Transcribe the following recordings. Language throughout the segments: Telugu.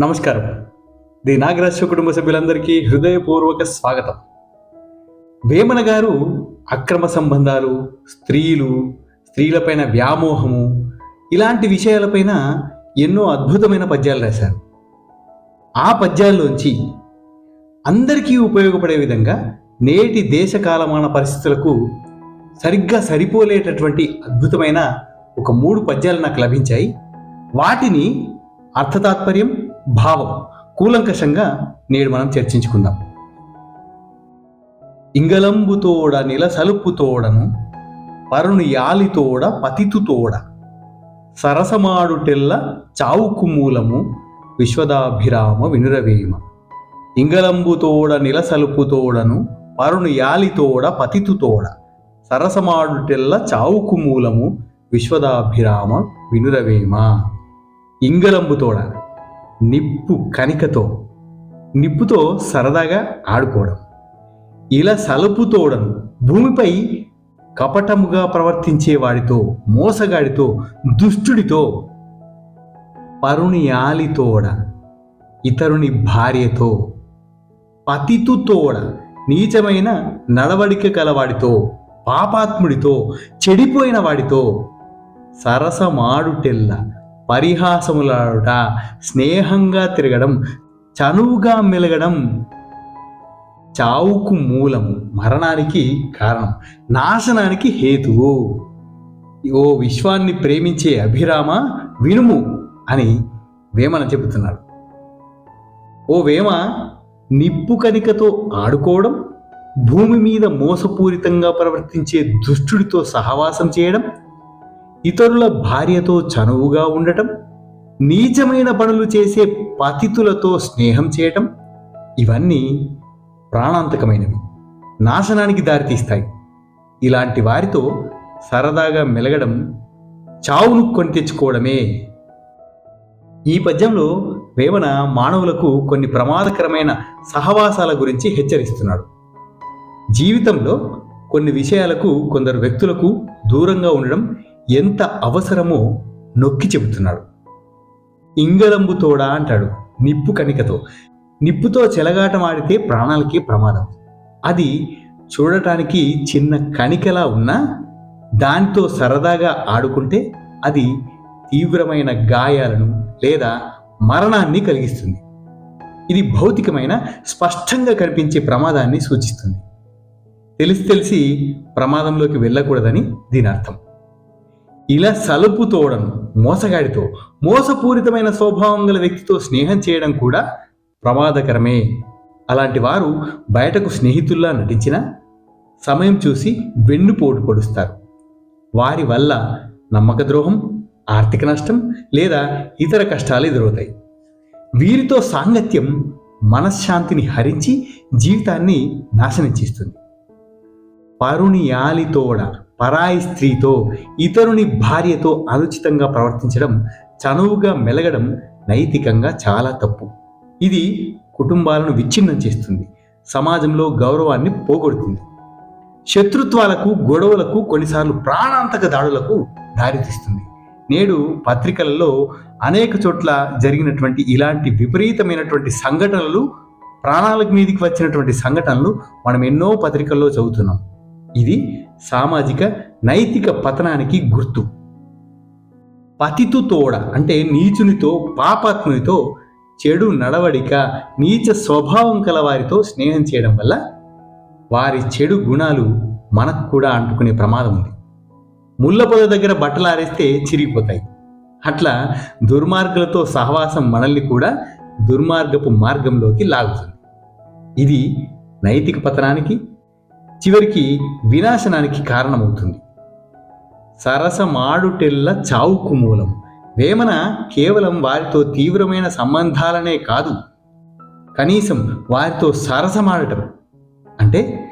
నమస్కారం. ది నాగరాజు కుటుంబ సభ్యులందరికీ హృదయపూర్వక స్వాగతం. వేమన గారు అక్రమ సంబంధాలు స్త్రీలు స్త్రీలపైన వ్యామోహము ఇలాంటి విషయాలపైన ఎన్నో అద్భుతమైన పద్యాలు రాశారు. ఆ పద్యాల్లోంచి అందరికీ ఉపయోగపడే విధంగా నేటి దేశ కాలమాన పరిస్థితులకు సరిగ్గా సరిపోలేటటువంటి అద్భుతమైన ఒక మూడు పద్యాలు నాకు లభించాయి. వాటిని అర్థతాత్పర్యం భావం కూలంకషంగా నేడు మనం చర్చించుకుందాం. ఇంగలంబుతోడ నిల సలుపుతోడను పరుని యాలితోడ పతితుతోడ సరసమాడుటెల్ల చావుకు మూలము విశ్వదాభిరామ వినురవేమ ఇంగలంబుతోడ నిల సలుపుతోడను పరుని యాలితోడ పతితుతోడ సరసమాడుటెల్ల చావుకు మూలము విశ్వదాభిరామ వినురవేమ ఇంగలంబుతోడ నిప్పు కనికతో నిప్పుతో సరదాగా ఆడుకోవడం. ఇలా సలుపు తోడను భూమిపై కపటముగా ప్రవర్తించే వాడితో మోసగాడితో దుష్టుడితో పరుని ఆలితోడ ఇతరుని భార్యతో పతితుతోడ నీచమైన నడవడిక కలవాడితో పాపాత్ముడితో చెడిపోయిన వాడితో సరసమాడుటెల్ల పరిహాసములాడుట స్నేహంగా తిరగడం చనువుగా మెలగడం చావుకు మూలము మరణానికి కారణం నాశనానికి హేతువు. ఓ విశ్వాన్ని ప్రేమించే అభిరామ వినుము అని వేమన చెబుతున్నాడు. ఓ వేమ నిప్పు కనికతో ఆడుకోవడం భూమి మీద మోసపూరితంగా ప్రవర్తించే దుష్టుడితో సహవాసం చేయడం ఇతరుల భార్యతో చనువుగా ఉండటం నీచమైన పనులు చేసే పతితులతో స్నేహం చేయటం ఇవన్నీ ప్రాణాంతకమైనవి నాశనానికి దారితీస్తాయి. ఇలాంటి వారితో సరదాగా మెలగడం చావును కొని తెచ్చుకోవడమే. ఈ పద్యంలో వేమన మానవులకు కొన్ని ప్రమాదకరమైన సహవాసాల గురించి హెచ్చరిస్తున్నాడు. జీవితంలో కొన్ని విషయాలకు కొందరు వ్యక్తులకు దూరంగా ఉండడం ఎంత అవసరమో నొక్కి చెబుతున్నాడు. ఇంగలంబు తోడా అంటాడు నిప్పు కణికతో. నిప్పుతో చెలగాటమాడితే ప్రాణాలకి ప్రమాదం. అది చూడటానికి చిన్న కణికలా ఉన్నా దానితో సరదాగా ఆడుకుంటే అది తీవ్రమైన గాయాలను లేదా మరణాన్ని కలిగిస్తుంది. ఇది భౌతికమైన స్పష్టంగా కనిపించే ప్రమాదాన్ని సూచిస్తుంది. తెలిసి తెలిసి ప్రమాదంలోకి వెళ్ళకూడదని దీని అర్థం ఇలా సలుపు తోడను మోసగాడితో మోసపూరితమైన స్వభావం గల వ్యక్తితో స్నేహం చేయడం కూడా ప్రమాదకరమే. అలాంటి వారు బయటకు స్నేహితుల్లా నటించినా సమయం చూసి వెన్నుపోటు పొడుస్తారు. వారి వల్ల నమ్మక ద్రోహం ఆర్థిక నష్టం లేదా ఇతర కష్టాలు ఎదురవుతాయి. వీరితో సాంగత్యం మనశ్శాంతిని హరించి జీవితాన్ని నాశనం చేస్తుంది. పరుని పరాయి స్త్రీతో ఇతరుని భార్యతో అనుచితంగా ప్రవర్తించడం చనువుగా మెలగడం నైతికంగా చాలా తప్పు. ఇది కుటుంబాలను విచ్ఛిన్నం చేస్తుంది సమాజంలో గౌరవాన్ని పోగొడుతుంది. శత్రుత్వాలకు గొడవలకు కొన్నిసార్లు ప్రాణాంతక దాడులకు దారితీస్తుంది. నేడు పత్రికలలో అనేక చోట్ల జరిగినటువంటి ఇలాంటి విపరీతమైనటువంటి సంఘటనలు ప్రాణాల మీదికి వచ్చినటువంటి సంఘటనలు మనం ఎన్నో పత్రికల్లో చదువుతున్నాం. ఇది సామాజిక నైతిక పతనానికి గుర్తు. పతితుతోడ అంటే నీచునితో పాపాత్మునితో చెడు నడవడిక నీచ స్వభావం కల వారితో స్నేహం చేయడం వల్ల వారి చెడు గుణాలు మనకు కూడా అంటుకునే ప్రమాదం ఉంది. ముళ్ళ పొద దగ్గర బట్టలు ఆరేస్తే చిరిగిపోతాయి. అట్లా దుర్మార్గులతో సహవాసం మనల్ని కూడా దుర్మార్గపు మార్గంలోకి లాగుతుంది. ఇది నైతిక పతనానికి చివరికి వినాశనానికి కారణమవుతుంది. సరసమాడుటెల్ల చావుకు మూలం. వేమన కేవలం వారితో తీవ్రమైన సంబంధాలనే కాదు. కనీసం వారితో సరసమాడటం. అంటే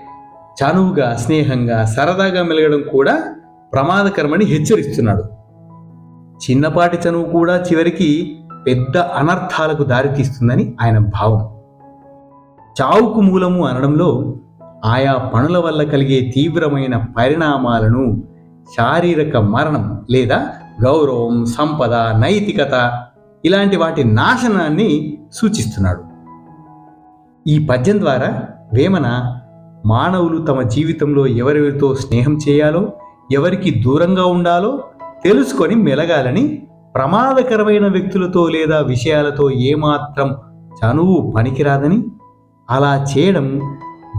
చనువుగా స్నేహంగా సరదాగా మెలగడం కూడా ప్రమాదకరమని హెచ్చరిస్తున్నాడు. చిన్నపాటి చనువు కూడా చివరికి పెద్ద అనర్థాలకు దారితీస్తుందని ఆయన భావం. చావుకు మూలము అనడంలో ఆయా పనుల వల్ల కలిగే తీవ్రమైన పరిణామాలను శారీరక మరణం లేదా గౌరవం సంపద నైతికత ఇలాంటి వాటి నాశనాన్ని సూచిస్తున్నాడు. ఈ పద్యం ద్వారా వేమన మానవులు తమ జీవితంలో ఎవరెవరితో స్నేహం చేయాలో ఎవరికి దూరంగా ఉండాలో తెలుసుకొని మెలగాలని ప్రమాదకరమైన వ్యక్తులతో లేదా విషయాలతో ఏమాత్రం చనువు పనికిరాదని అలా చేయడం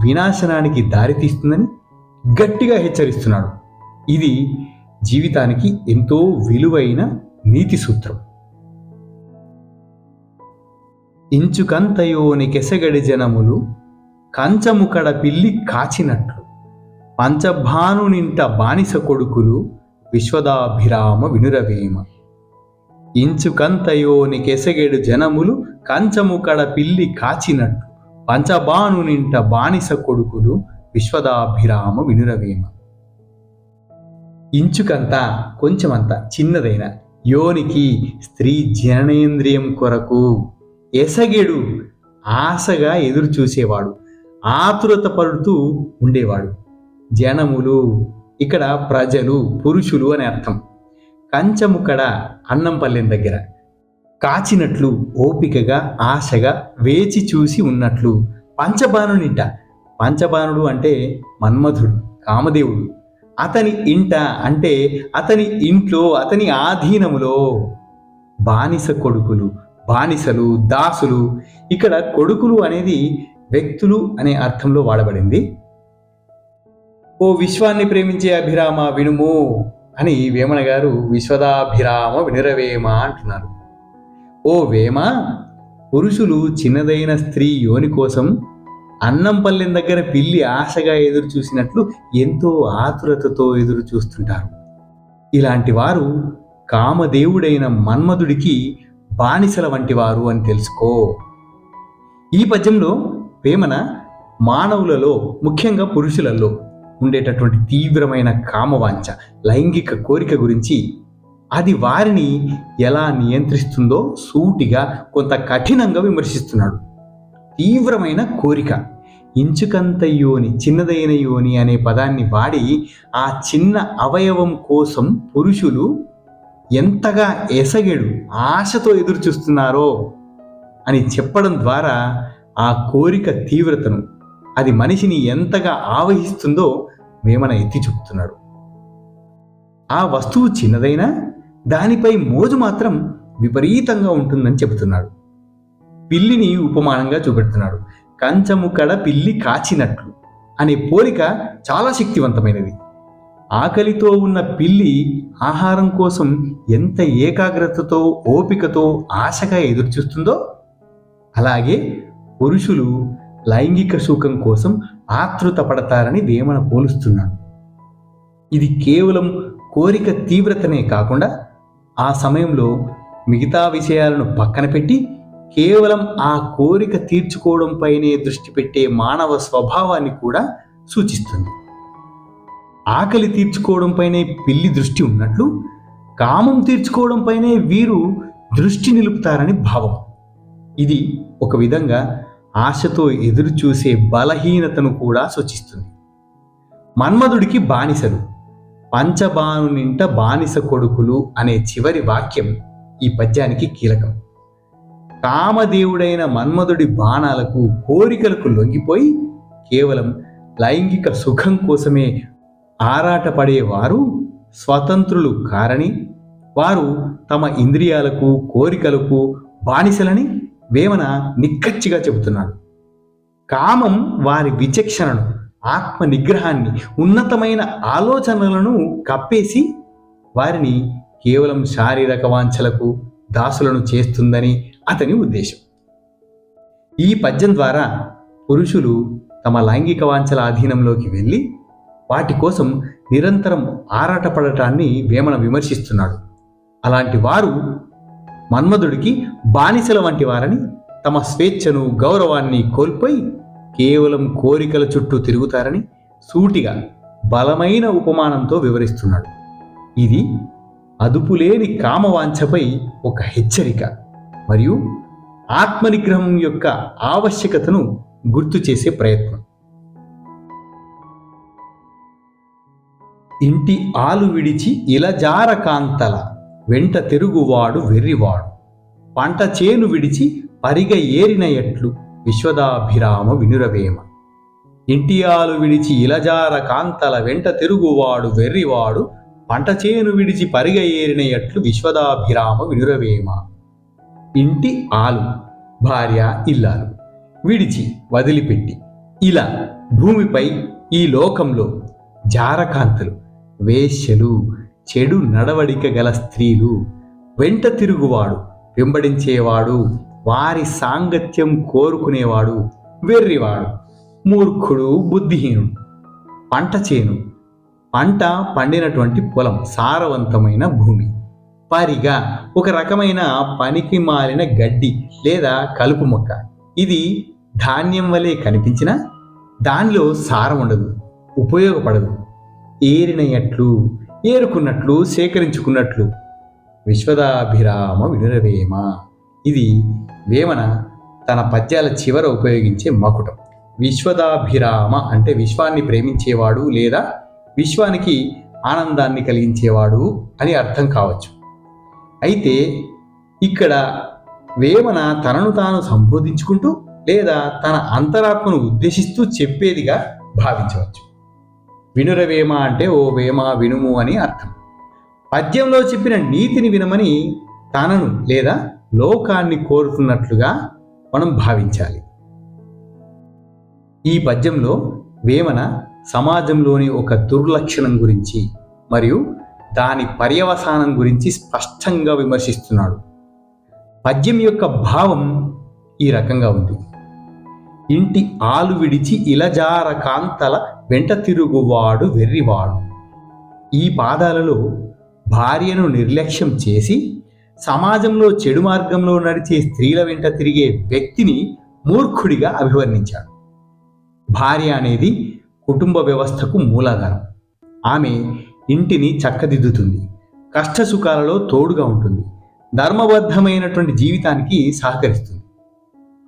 వినాశనానికి దారితీస్తుందని గట్టిగా హెచ్చరిస్తున్నాడు. ఇది జీవితానికి ఎంతో విలువైన నీతి సూత్రం. ఇంచుకంతయోని కెసగడి జనములు కంచముకడ పిల్లి కాచినట్లు. పంచభానునింట బానిస కొడుకులు విశ్వదాభిరామ వినురవేమ. ఇంచుకంతయోని కెసగెడు జనములు కంచముకడ పిల్లి కాచినట్లు. పంచబానునింట బానిస కొడుకులు విశ్వదాభిరామ వినురవేమ. ఇంచుకంత కొంచెమంత చిన్నదైన యోనికి స్త్రీ జననేంద్రియం కొరకు ఎసగెడు ఆశగా ఎదురు చూసేవాడు ఆతురత పడుతూ ఉండేవాడు. జనములు ఇక్కడ ప్రజలు పురుషులు అని అర్థం. కంచముకడ అన్నంపల్లెం దగ్గర కాచినట్లు ఓపికగా ఆశగా వేచి చూసి ఉన్నట్లు. పంచబాణునిట. పంచబాణుడు అంటే మన్మధుడు కామదేవుడు. అతని ఇంట అంటే అతని ఇంట్లో అతని ఆధీనములో. బానిస కొడుకులు బానిసలు దాసులు. ఇక్కడ కొడుకులు అనేది వ్యక్తులు అనే అర్థంలో వాడబడింది. ఓ విశ్వాన్ని ప్రేమించే అభిరామ వినుము అని వేమన గారు విశ్వదాభిరామ వినురవేమ అంటున్నారు. ఓ వేమ పురుషులు చిన్నదైన స్త్రీ యోని కోసం అన్నం పల్లెం దగ్గర పిల్లి ఆశగా ఎదురు చూసినట్లు ఎంతో ఆతురతతో ఎదురు చూస్తుంటారు. ఇలాంటి వారు కామదేవుడైన మన్మధుడికి బానిసల వంటి వారు అని తెలుసుకో. ఈ పద్యంలో వేమన మానవులలో ముఖ్యంగా పురుషులలో ఉండేటటువంటి తీవ్రమైన కామవాంఛ లైంగిక కోరిక గురించి అది వారిని ఎలా నియంత్రిస్తుందో సూటిగా కొంత కఠినంగా విమర్శిస్తున్నాడు. తీవ్రమైన కోరిక. ఇంచుకంత యోని చిన్నదైన యోని అనే పదాన్ని వాడి ఆ చిన్న అవయవం కోసం పురుషులు ఎంతగా ఎసగెడు ఆశతో ఎదురు చూస్తున్నారో అని చెప్పడం ద్వారా ఆ కోరిక తీవ్రతను అది మనిషిని ఎంతగా ఆవహిస్తుందో వేమన ఎత్తి చూపుతున్నాడు. ఆ వస్తువు చిన్నదైనా దానిపై మోజు మాత్రం విపరీతంగా ఉంటుందని చెబుతున్నాడు. పిల్లిని ఉపమానంగా చూపెడుతున్నాడు. కంచము కడ పిల్లి కాచినట్లు అనే పోలిక చాలా శక్తివంతమైనది. ఆకలితో ఉన్న పిల్లి ఆహారం కోసం ఎంత ఏకాగ్రతతో ఓపికతో ఆశగా ఎదురుచూస్తుందో అలాగే పురుషులు లైంగిక సుఖం కోసం ఆతృత పడతారని వేమన పోలుస్తున్నాడు. ఇది కేవలం కోరిక తీవ్రతనే కాకుండా ఆ సమయంలో మిగతా విషయాలను పక్కన పెట్టి కేవలం ఆ కోరిక తీర్చుకోవడంపైనే దృష్టి పెట్టే మానవ స్వభావాన్ని కూడా సూచిస్తుంది. ఆకలి తీర్చుకోవడంపైనే పిల్లి దృష్టి ఉన్నట్లు కామం తీర్చుకోవడంపైనే వీరు దృష్టి నిలుపుతారని భావం. ఇది ఒక విధంగా ఆశతో ఎదురుచూసే బలహీనతను కూడా సూచిస్తుంది. మన్మధుడికి బానిసలు. పంచబాను నింట బానిస కొడుకులు అనే చివరి వాక్యం ఈ పద్యానికి కీలకం. కామదేవుడైన మన్మధుడి బాణాలకు కోరికలకు లొంగిపోయి కేవలం లైంగిక సుఖం కోసమే ఆరాటపడేవారు స్వతంత్రులు కారని వారు తమ ఇంద్రియాలకు కోరికలకు బానిసలని వేమన నిక్కచ్చిగా చెబుతున్నాడు కామం వారి విచక్షణను ఆత్మ నిగ్రహాన్ని ఉన్నతమైన ఆలోచనలను కప్పేసి వారిని కేవలం శారీరక వాంఛలకు దాసులను చేస్తుందని అతని ఉద్దేశం. ఈ పద్యం ద్వారా పురుషులు తమ లైంగిక వాంఛల అధీనంలోకి వెళ్ళి వాటి కోసం నిరంతరం ఆరాటపడటాన్ని వేమన విమర్శిస్తున్నాడు. అలాంటి వారు మన్మధుడికి బానిసల వంటి వారని తమ స్వేచ్ఛను గౌరవాన్ని కోల్పోయి కేవలం కోరికల చుట్టూ తిరుగుతారని సూటిగా బలమైన ఉపమానంతో వివరిస్తున్నాడు. ఇది అదుపులేని కామవాంఛపై ఒక హెచ్చరిక మరియు ఆత్మనిగ్రహం యొక్క ఆవశ్యకతను గుర్తు చేసే ప్రయత్నం. ఇంటి ఆలు విడిచి ఇలజార కాంతల వెంట తిరుగువాడు వెర్రివాడు. పంట చేను విడిచి పరిగ ఏరిన ఎట్లు విశ్వదాభిరామ వినురవేమ. ఇంటియాలు విడిచి ఇలజార కాంతల వెంట తిరుగువాడు వెర్రివాడు పంట చేను విడిచి పరిగ ఏరిన ఎట్లు విశ్వదాభిరామ వినురవేమ. ఇంటి ఆలు భార్య ఇల్లాలు విడిచి వదిలిపెట్టి ఇలా భూమిపై ఈ లోకంలో జారకాంతలు వేశ్యలు చెడు నడవడిక గల స్త్రీలు వెంట తిరుగువాడు వెంబడించేవాడు. వారి సాంగత్యం కోరుకునేవాడు వెర్రివాడు మూర్ఖుడు బుద్ధిహీనుడు పంట చేను పంట పండినటువంటి పొలం సారవంతమైన భూమి. పరిగా ఒక రకమైన పనికి మాలిన గడ్డి లేదా కలుపు మొక్క. ఇది ధాన్యం వలె కనిపించిన దానిలో సారం ఉండదు ఉపయోగపడదు. ఏరిన ఎట్లు ఏరుకున్నట్లు సేకరించుకున్నట్లు. విశ్వదాభిరామ వినురవేమ. ఇది వేమన తన పద్యాల చివర ఉపయోగించే మకుటం. విశ్వదాభిరామ అంటే విశ్వాన్ని ప్రేమించేవాడు లేదా విశ్వానికి ఆనందాన్ని కలిగించేవాడు అని అర్థం కావచ్చు. అయితే ఇక్కడ వేమన తనను తాను సంబోధించుకుంటూ లేదా తన అంతరాత్మను ఉద్దేశిస్తూ చెప్పేదిగా భావించవచ్చు. వినురవేమ అంటే ఓ వేమ వినుము అని అర్థం. పద్యంలో చెప్పిన నీతిని వినమని తనను లేదా లోకాన్ని కోరుతున్నట్లుగా మనం భావించాలి. ఈ పద్యంలో వేమన సమాజంలోని ఒక దుర్లక్షణం గురించి మరియు దాని పర్యవసానం గురించి స్పష్టంగా విమర్శిస్తున్నాడు. పద్యం యొక్క భావం ఈ రకంగా ఉంది. ఇంటి ఆలు విడిచి ఇలజార కాంతల వెంట తిరుగువాడు వెర్రివాడు. ఈ పాదాలలో భార్యను నిర్లక్ష్యం చేసి సమాజంలో చెడు మార్గంలో నడిచే స్త్రీల వెంట తిరిగే వ్యక్తిని మూర్ఖుడిగా అభివర్ణించాడు. భార్య అనేది కుటుంబ వ్యవస్థకు మూలాధారం. ఆమె ఇంటిని చక్కదిద్దుతుంది. కష్టసుఖాలలో తోడుగా ఉంటుంది. ధర్మబద్ధమైనటువంటి జీవితానికి సహకరిస్తుంది.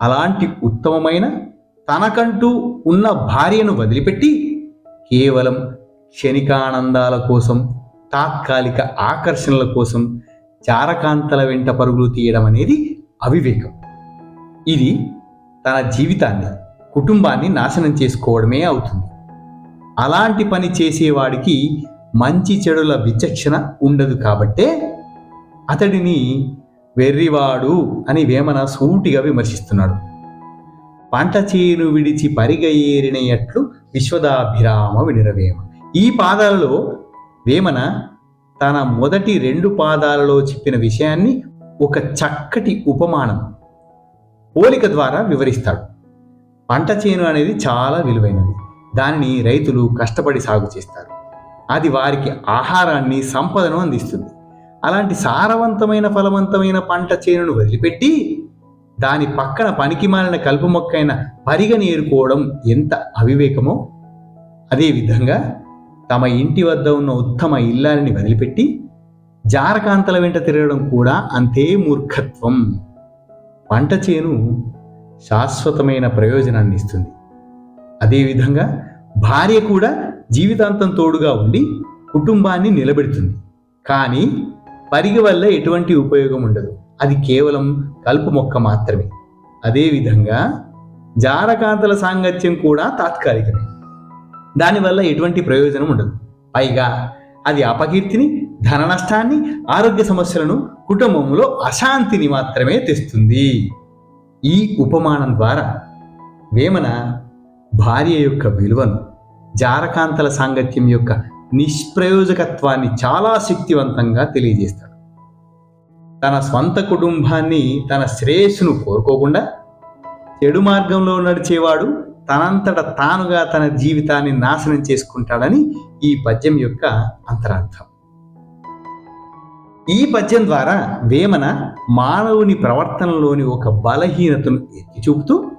అలాంటి ఉత్తమమైన తనకంటూ ఉన్న భార్యను వదిలిపెట్టి కేవలం క్షణికానందాల కోసం తాత్కాలిక ఆకర్షణల కోసం చారకాంతల వెంట పరుగులు తీయడం అనేది అవివేకం. ఇది తన జీవితాన్ని కుటుంబాన్ని నాశనం చేసుకోవడమే అవుతుంది. అలాంటి పని చేసేవాడికి మంచి చెడుల విచక్షణ ఉండదు కాబట్టే అతడిని వెర్రివాడు అని వేమన సూటిగా విమర్శిస్తున్నాడు. పంట చేను విడిచి పరిగ ఏరిన విశ్వదాభిరామ వినిరవేమ. ఈ పాదాలలో వేమన తన మొదటి రెండు పాదాలలో చెప్పిన విషయాన్ని ఒక చక్కటి ఉపమానం పోలిక ద్వారా వివరిస్తాడు. పంట చేను అనేది చాలా విలువైనది. దానిని రైతులు కష్టపడి సాగు చేస్తారు. అది వారికి ఆహారాన్ని సంపదను అందిస్తుంది. అలాంటి సారవంతమైన ఫలవంతమైన పంట చేనును వదిలిపెట్టి దాని పక్కన పనికి మాలిన కలుపు మొక్కైన పరిగని ఏరుకోవడం ఎంత అవివేకమో అదేవిధంగా తమ ఇంటి వద్ద ఉన్న ఉత్తమ ఇల్లాలని వదిలిపెట్టి జారకాంతల వెంట తిరగడం కూడా అంతే మూర్ఖత్వం. పంట చేను శాశ్వతమైన ప్రయోజనాన్ని ఇస్తుంది. అదేవిధంగా భార్య కూడా జీవితాంతం తోడుగా ఉండి కుటుంబాన్ని నిలబెడుతుంది. కానీ పరిగ వల్ల ఎటువంటి ఉపయోగం ఉండదు. అది కేవలం కలుపు మొక్క మాత్రమే. అదేవిధంగా జారకాంతల సాంగత్యం కూడా తాత్కాలికమే. దానివల్ల ఎటువంటి ప్రయోజనం ఉండదు. పైగా అది అపకీర్తిని ధన నష్టాన్ని ఆరోగ్య సమస్యలను కుటుంబంలో అశాంతిని మాత్రమే తెస్తుంది. ఈ ఉపమానం ద్వారా వేమన భార్య యొక్క విలువను జారకాంతల సాంగత్యం యొక్క నిష్ప్రయోజకత్వాన్ని చాలా శక్తివంతంగా తెలియజేస్తాడు. తన స్వంత కుటుంబాన్ని తన శ్రేయస్సును కోరుకోకుండా చెడు మార్గంలో నడిచేవాడు తనంతట తానుగా తన జీవితాన్ని నాశనం చేసుకుంటాడని ఈ పద్యం యొక్క అంతరార్థం. ఈ పద్యం ద్వారా వేమన మానవుని ప్రవర్తనలోని ఒక బలహీనతను ఎత్తి చూపుతూ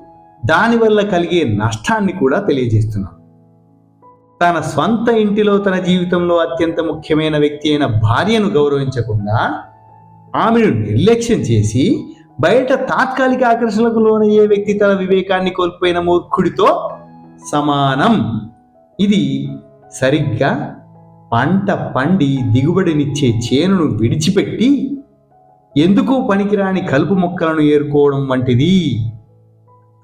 దానివల్ల కలిగే నష్టాన్ని కూడా తెలియజేస్తున్నాడు. తన స్వంత ఇంటిలో తన జీవితంలో అత్యంత ముఖ్యమైన వ్యక్తి అయిన భార్యను గౌరవించకుండా ఆమెను నిర్లక్ష్యం చేసి బయట తాత్కాలిక ఆకర్షణలకు లోనయ్యే వ్యక్తి తన వివేకాన్ని కోల్పోయిన మూర్ఖుడితో సమానం. ఇది సరిగ్గా పంట పండి దిగుబడినిచ్చే చేనును విడిచిపెట్టి ఎందుకు పనికిరాని కలుపు మొక్కలను ఏరుకోవడం వంటిది.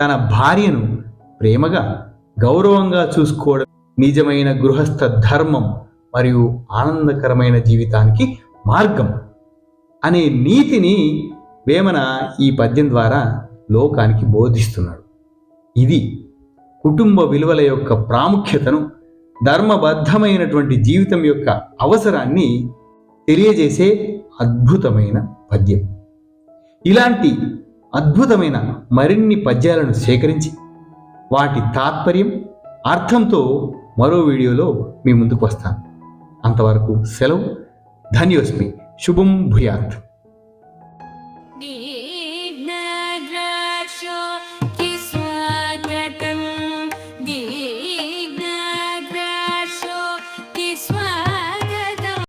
తన భార్యను ప్రేమగా గౌరవంగా చూసుకోవడం నిజమైన గృహస్థ ధర్మం మరియు ఆనందకరమైన జీవితానికి మార్గం అనే నీతిని వేమన ఈ పద్యం ద్వారా లోకానికి బోధిస్తున్నాడు. ఇది కుటుంబ విలువల యొక్క ప్రాముఖ్యతను ధర్మబద్ధమైనటువంటి జీవితం యొక్క అవసరాన్ని తెలియజేసే అద్భుతమైన పద్యం. ఇలాంటి అద్భుతమైన మరిన్ని పద్యాలను సేకరించి వాటి తాత్పర్యం అర్థంతో మరో వీడియోలో మీ ముందుకు వస్తాను. అంతవరకు సెలవు. ధన్యోస్మి. శుభం భూయాత్. 你